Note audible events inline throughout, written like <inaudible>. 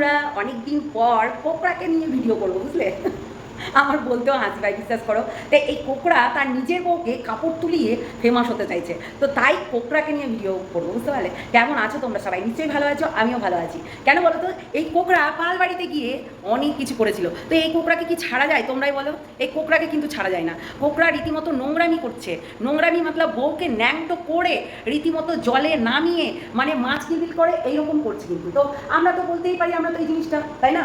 বন্ধুরা অনেকদিন পর কোকড়াকে নিয়ে ভিডিও করব বুঝলে? আমার বলতেও হাসি পায়, বিশ্বাস করো। তো এই কোকড়া তার নিজের বউকে কাপড় তুলিয়ে ফেমাস হতে চাইছে। তো তাই কোকড়াকে নিয়ে ভিডিও করব, বুঝতে পারলে? কেমন আছো তোমরা সবাই? নিশ্চয়ই ভালো আছো, আমিও ভালো আছি। কেন বলো তো? এই কোকড়া পাল বাড়িতে গিয়ে অনেক কিছু করেছিল। তো এই কোকড়াকে কি ছাড়া যায় তোমরাই বলো? এই কোকড়াকে কিন্তু ছাড়া যায় না। কোকড়া রীতিমতো নোংরামি করছে। নোংরামি মতলব বউকে ন্যাংটো করে রীতিমতো জলে নামিয়ে মানে মাছ নিবিল করে, এইরকম করছে কিন্তু। তো আমরা তো বলতেই পারি আমরা তো এই জিনিসটা, তাই না?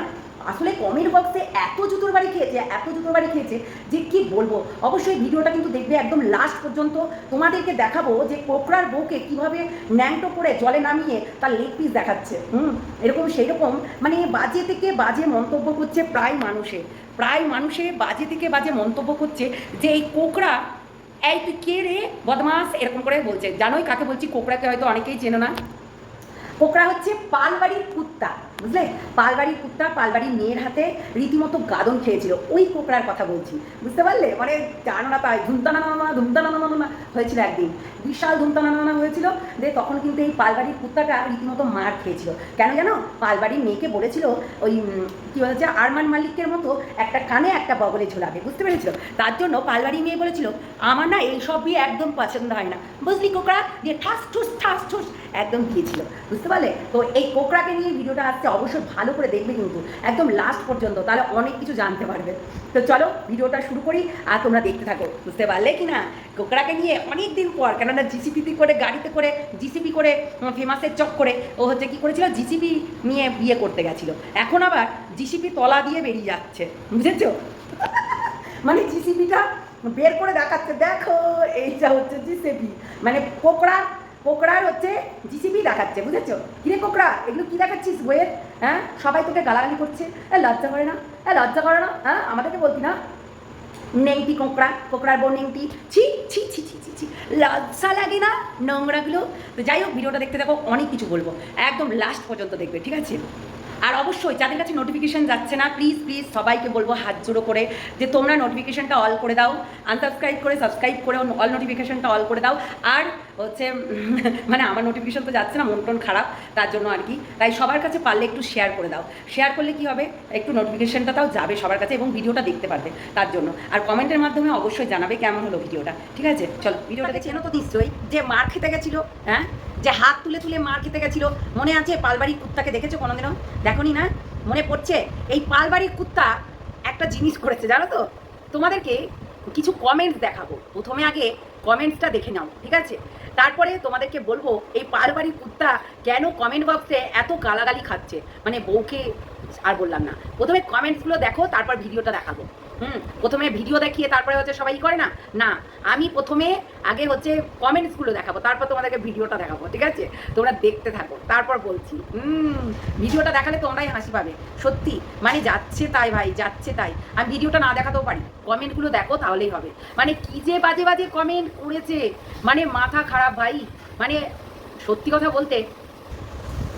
আসলে কমেন্ট বক্সে এত জুতোর বাড়ি খেয়েছে, এত জুতোর বাড়ি খেয়েছে যে কি বলব? অবশ্যই ভিডিওটা কিন্তু দেখবে একদম লাস্ট পর্যন্ত। তোমাদেরকে দেখাবো যে কোকড়ার বউকে কীভাবে ন্যাংটো করে জলে নামিয়ে তার লেগ পিস দেখাচ্ছে। হুম, এরকম সেই রকম মানে বাজে থেকে বাজে মন্তব্য করছে প্রায় মানুষে। প্রায় মানুষে বাজে থেকে বাজে মন্তব্য করছে যে এই কোকড়া, এই তুই কে রে? বদমাস, এরকম করে বলছে। জানোই কাকে বলছি? কোকড়াকে হয়তো অনেকেই চেনো না। কোকড়া হচ্ছে পালবাড়ির কুত্তা। বুঝলে? পালবাড়ির কুত্তা পালবাড়ির মেয়ের হাতে রীতিমতো গাদন খেয়েছিল। ওই কোকড়ার কথা বলছি। বুঝতে পারলে? মানে জানো না তাই ধুমতানা ধুমতানা হয়েছিল একদিন। বিশাল ধুমতানা হয়েছিল যে তখন কিন্তু এই পালবাড়ির কুত্তাটা রীতিমতো মার খেয়েছিল। কেন জানো? পালবাড়ির মেয়েকে বলেছিল ওই কী বলেছে, আরমান মালিকের মতো একটা কানে একটা বগলে ঝোলাবে। বুঝতে পেরেছিল? তার জন্য পালবাড়ি মেয়ে বলেছিল, আমার না এই সব বিয়ে একদম পছন্দ হয় না। বুঝলি কোকড়া? দিয়ে ঠাস ঠুস ঠাস ঠুস একদম গিয়েছিল বুঝতে পারলে? তো এই কোকড়াকে নিয়ে ভিডিওটা আসছে অবশ্যই ভালো করে দেখবে কিন্তু, একদম লাস্ট পর্যন্ত, তাহলে অনেক কিছু জানতে পারবে। তো চলো, ভিডিওটা শুরু করি, আর তোমরা দেখতে থাকো, বুঝতে পারলে কি না? কোকড়াকে নিয়ে অনেক দিন পর, কেননা জিসিপিতে করে, গাড়িতে করে জিসিপি করে ফেমাসের চক করে, ও হচ্ছে কি করেছিল? জিসিপি নিয়ে বিয়ে করতে গেছিল। এখন আবার জিসিপি তলা দিয়ে বেরিয়ে যাচ্ছে, বুঝেছ? <laughs> মানে জিসিপিটা বের করে দেখাচ্ছে, দেখো, এইটা হচ্ছে জিসিপি মানে কোকড়া কোকড়ার হচ্ছে জিসিপি দেখাচ্ছে, বুঝেছ? কিরে কোকড়া, এগুলো কি দেখাচ্ছিস বইয়ের? হ্যাঁ? সবাই তোকে গালাগালি করছে। এ, লজ্জা করে না? এ, লজ্জা করে না? হ্যাঁ? আমাদেরকে বলতি না? নেংটি কোকড়া, কোকড়ার বোন নেংটি। ছি ছি ছি ছি ছি ছি। লজ্জা লাগে না নোংরাগুলো? তো যাই হোক, ভিডিওটা দেখতে দেখো অনেক কিছু বলব। একদম লাস্ট পর্যন্ত দেখবে, ঠিক আছে? আর অবশ্যই, যাদের কাছে নোটিফিকেশান যাচ্ছে না প্লিজ প্লিজ সবাইকে বলব হাত জোড়ো করে যে তোমরা নোটিফিকেশনটা অল করে দাও। আনসাবস্ক্রাইব করে সাবস্ক্রাইব করে অল নোটিফিকেশনটা অল করে দাও। আর হচ্ছে মানে আমার নোটিফিকেশন তো যাচ্ছে না মন টন খারাপ তার জন্য আর কি। তাই সবার কাছে পারলে একটু শেয়ার করে দাও। শেয়ার করলে কি হবে? একটু নোটিফিকেশনটা তাও যাবে সবার কাছে এবং ভিডিওটা দেখতে পারবে তার জন্য। আর কমেন্টের মাধ্যমে অবশ্যই জানাবে কেমন হলো ভিডিওটা ঠিক আছে? চলো ভিডিওটা দেখে তো নিশ্চয়ই যে মার খেতে গেছিল হ্যাঁ? যে হাত তুলে তুলে মার খেতে গেছিল। মনে আছে পালবাড়ির কুত্তাকে দেখেছ কোনোদিনও? দেখনি না? মনে পড়ছে? এই পালবাড়ির কুত্তা একটা জিনিস করেছে জানো তো? তোমাদেরকে কিছু কমেন্টস দেখাবো। প্রথমে আগে কমেন্টসটা দেখে নাও ঠিক আছে? তারপরে তোমাদেরকে বলব, এই পারিবারিক কুত্তা কেন কমেন্ট বক্সে এত গালাগালি খাচ্ছে? মানে বউকে আর বললাম না। প্রথমে কমেন্টসগুলো দেখো, তারপর ভিডিওটা দেখাবো। হুম, প্রথমে ভিডিও দেখিয়ে তারপরে হচ্ছে সবাই করে না? না, আমি প্রথমে আগে হচ্ছে কমেন্টসগুলো দেখাবো, তারপর তোমাদেরকে ভিডিওটা দেখাবো, ঠিক আছে? তোমরা দেখতে থাকো, তারপর বলছি, হুম ভিডিওটা দেখালে তোমরাই হাসি পাবে, সত্যি মানে যাচ্ছে তাই ভাই, যাচ্ছে তাই, আমি ভিডিওটা না দেখাতেও পারি কমেন্টগুলো দেখো তাহলেই হবে মানে কি যে বাজে বাজে কমেন্ট করেছে মানে মাথা খারাপ ভাই মানে সত্যি কথা বলতে,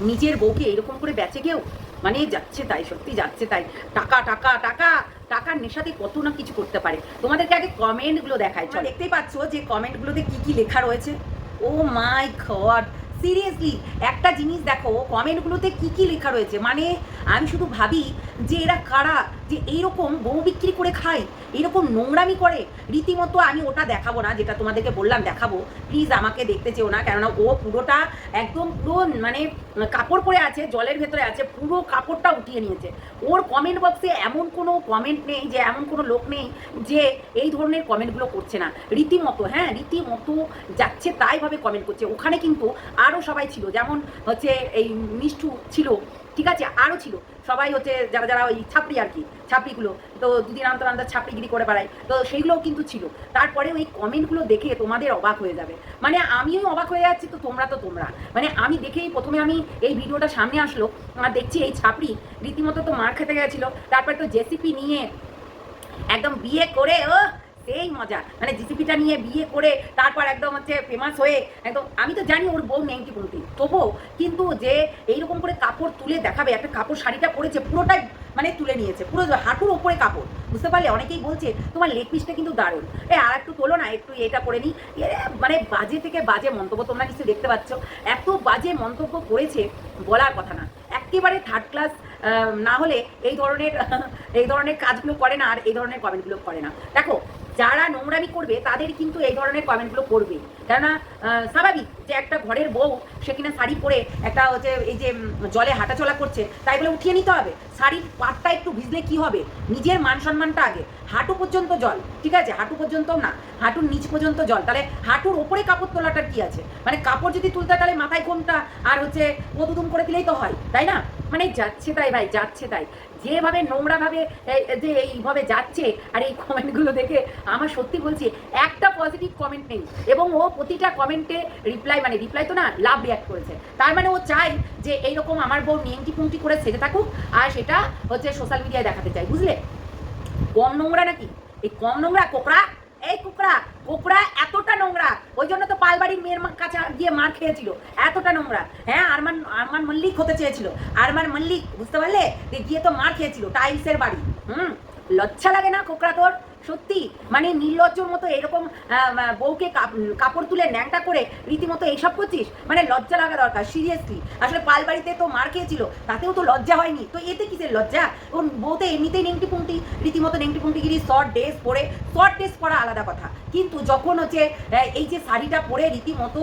নিজের বউকে এরকম করে বেচে কেউ মানে যাচ্ছে তাই, সত্যি যাচ্ছে তাই। টাকা টাকা টাকা, টাকার নেশাতে কত না কিছু করতে পারে। তোমাদেরকে আগে কমেন্টগুলো দেখায় চল। দেখতেই পাচ্ছ যে কমেন্টগুলোতে কি কি লেখা রয়েছে। ও মাই গড সিরিয়াসলি একটা জিনিস দেখো কমেন্টগুলোতে কি কি লেখা রয়েছে? মানে আমি শুধু ভাবি যে এরা কারা? যে এইরকম বউ বিক্রি করে খায়, এইরকম নোংরামি করে, রীতিমতো আমি ওটা দেখাবো না, যেটা তোমাদেরকে বললাম, দেখাবো। প্লিজ আমাকে দেখতে চেও না, কেননা ও পুরোটা একদম পুরো মানে কাপড় পরে আছে, জলের ভেতরে আছে, পুরো কাপড়টা উঠিয়ে নিয়েছে। ওর কমেন্ট বক্সে এমন কোনো কমেন্ট নেই যে, এমন কোনো লোক নেই যে এই ধরনের কমেন্টগুলো করছে না। রীতিমতো হ্যাঁ রীতিমতো যাচ্ছে তাইভাবে কমেন্ট করছে। ওখানে কিন্তু আরও সবাই ছিল, যেমন হচ্ছে এই মিষ্টু ছিল ঠিক আছে আরও ছিল। সবাই হচ্ছে যারা যারা ওই ছাপড়ি আর কি, ছাপড়িগুলো, তো দুদিন অন্তর অন্তর ছাপড়িগিরি করে বেড়ায়। তো সেইগুলোও কিন্তু ছিল। তারপরে ওই কমেন্টগুলো দেখে তোমাদের অবাক হয়ে যাবে। মানে আমিও অবাক হয়ে যাচ্ছি, তো তোমরা তো তোমরা। মানে আমি দেখেই প্রথমে আমি এই ভিডিওটা সামনে আসলো, আর দেখছি এই ছাপড়ি রীতিমতো তো মার খেতে গেছিল। তারপরে তো জেসিপি নিয়ে একদম বিয়ে করে ও সেই মজা। মানে জিসিপিটা নিয়ে বিয়ে করে তারপর একদম হচ্ছে ফেমাস হয়ে একদম, আমি তো জানি ওর বউ নেংটি বলতি। তবুও কিন্তু যে এইরকম করে কাপড় তুলে দেখাবে, একটা কাপড় শাড়িটা পরেছে, পুরোটাই মানে তুলে নিয়েছে, পুরো হাঁটুর ওপরে কাপড়। বুঝতে পারলে অনেকেই বলছে, তোমার লেগ পিসটা কিন্তু দারুণ। এ, আর একটু তোলো না, একটু এটা করে নিই মানে বাজে থেকে বাজে মন্তব্য তোমরা নিশ্চয়ই দেখতে পাচ্ছ। এত বাজে মন্তব্য করেছে বলার কথা না। একেবারে থার্ড ক্লাস না হলে এই ধরনের এই ধরনের কাজগুলো করে না আর এই ধরনের কমেন্টগুলো করে না। দেখো যারা নোংরামি করবে, তাদের কিন্তু এই ধরনের কমেন্টগুলো করবে। কেননা স্বাভাবিক যে একটা ঘরের বউ, সে কিনা শাড়ি পরে একটা হচ্ছে এই যে জলে হাঁটাচলা করছে, তাই বলে উঠিয়ে নিতে হবে। শাড়ির পাটটা একটু ভিজলে কি হবে? নিজের মান সম্মানটা আগে। হাঁটু পর্যন্ত জল, ঠিক আছে? হাঁটু পর্যন্ত না, হাঁটুর নিচ পর্যন্ত জল। তাহলে হাঁটুর ওপরে কাপড় তোলাটার কি আছে? মানে কাপড় যদি তুলতে, তাহলে মাথায় ঘোমটা আর হচ্ছে পদুদুম করে দিলেই তো হয়, তাই না? মানে যাচ্ছে তাই ভাই, যাচ্ছে তাই। যেভাবে নোংরাভাবে যে এইভাবে যাচ্ছে আর এই কমেন্টগুলো দেখে, আমার সত্যি বলছি, একটা পজিটিভ কমেন্ট নেই। এবং ও প্রতিটা কমেন্টে রিপ্লাই মানে রিপ্লাই তো না লাভ রিয়াক্ট করেছে। তার মানে ও চায় যে এইরকম আমার বউ নিয়ন্টি পুংটি করে সেজে থাকুক, আর সেটা হচ্ছে সোশ্যাল মিডিয়ায় দেখাতে চাই বুঝলে? কম নোংরা নাকি? এই কম নোংরা কোকড়া এই কুকড়া, কোকড়া এতটা নোংরা। ওই জন্য তো পালবাড়ির মেয়ের কাছে গিয়ে মার খেয়েছিল। এতটা নোংরা। হ্যাঁ আরমান আরমান মল্লিক হতে চেয়েছিল। আরমান মল্লিক, বুঝতে পারলে? গিয়ে তো মার খেয়েছিল, টাইলসের বাড়ি। হুম, লজ্জা লাগে না কোকড়া তোর? সত্যি মানে নির্লজ্জর মতো এরকম বউকে কাপ- কাপড় তুলে ন্যাংটা করে রীতিমতো এইসব করছিস? মানে লজ্জা লাগা দরকার সিরিয়াসলি আসলে পাল বাড়িতে তো মার খেয়েছিল, তাতেও তো লজ্জা হয়নি। তো এতে কিসের লজ্জা? ওর বউতে এমনিতেই নেংটি পুংটি রীতিমতো নেংটি পুংটিগিরি শর্ট ড্রেস পরে শর্ট ড্রেস পরা আলাদা কথা। কিন্তু যখন হচ্ছে এই যে শাড়িটা পরে রীতিমতো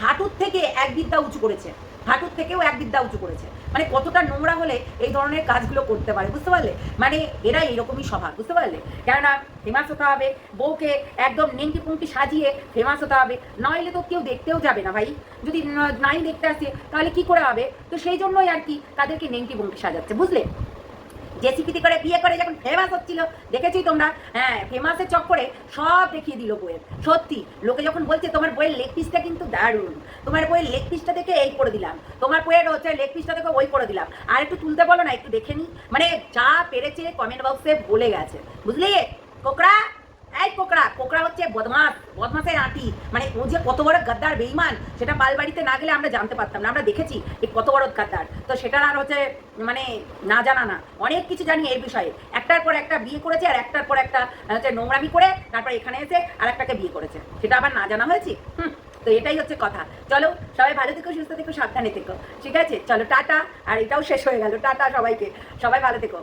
হাঁটুর থেকে এক বিদ্যা উঁচু করেছে হাঁটুর থেকেও এক বিদ্যা উঁচু করেছে। মানে কতটা নোংরা হলে এই ধরনের কাজগুলো করতে পারে, বুঝতে পারলে? মানে এরা এইরকমই স্বভাব, বুঝতে পারলে? কেননা ফেমাস হতে হবে, বউকে একদম নেংটি পুঙ্কি সাজিয়ে ফেমাস হতে হবে। নইলে তো কেউ দেখতেও যাবে না ভাই। যদি নাই দেখতে আসে, তাহলে কি করে হবে? তো সেই জন্যই আর কি তাদেরকে নেংটি পুঙ্কি সাজাচ্ছে, বুঝলে? জেসিপিটি করে, বিয়ে করে যখন ফেমাস হচ্ছিল দেখেছি তোমরা? হ্যাঁ ফেমাসের চক্করে সব দেখিয়ে দিল বইয়ের। সত্যি, লোকে যখন বলছে, তোমার বইয়ের লেগ পিসটা কিন্তু দারুণ। তোমার বইয়ের লেগ পিসটা দেখে এই করে দিলাম। তোমার বইয়ের হচ্ছে লেগ পিসটা দেখে ওই করে দিলাম। আর একটু তুলতে বলো না, একটু দেখে নি। মানে যা পেরেছে কমেন্ট বক্সে বলে গেছে। বুঝলি? কোকড়া? এই কোকড়া কোকড়া হচ্ছে বদমাস, বদমাসের আঁটি। মানে ও যে কত বড় গাদ্দার বেইমান সেটা পালবাড়িতে না গেলে আমরা জানতে পারতাম না। আমরা দেখেছি এই কত বড় গাদ্দার। তো সেটার আর হচ্ছে মানে না জানা না। অনেক কিছু জানি এই বিষয়ে। একটার পর একটা বিয়ে করেছে, আর একটার পর একটা হচ্ছে নোংরামি করে তারপর এখানে এসে আর একটাকে বিয়ে করেছে। সেটা আবার না জানা হয়েছে? হুম, তো এটাই হচ্ছে কথা। চলো, সবাই ভালো থেকো, সুস্থ থেকো, সাবধানে থেকো। ঠিক আছে? চলো, টাটা। আর এটাও শেষ হয়ে গেল। টাটা সবাইকে। সবাই ভালো থেকো।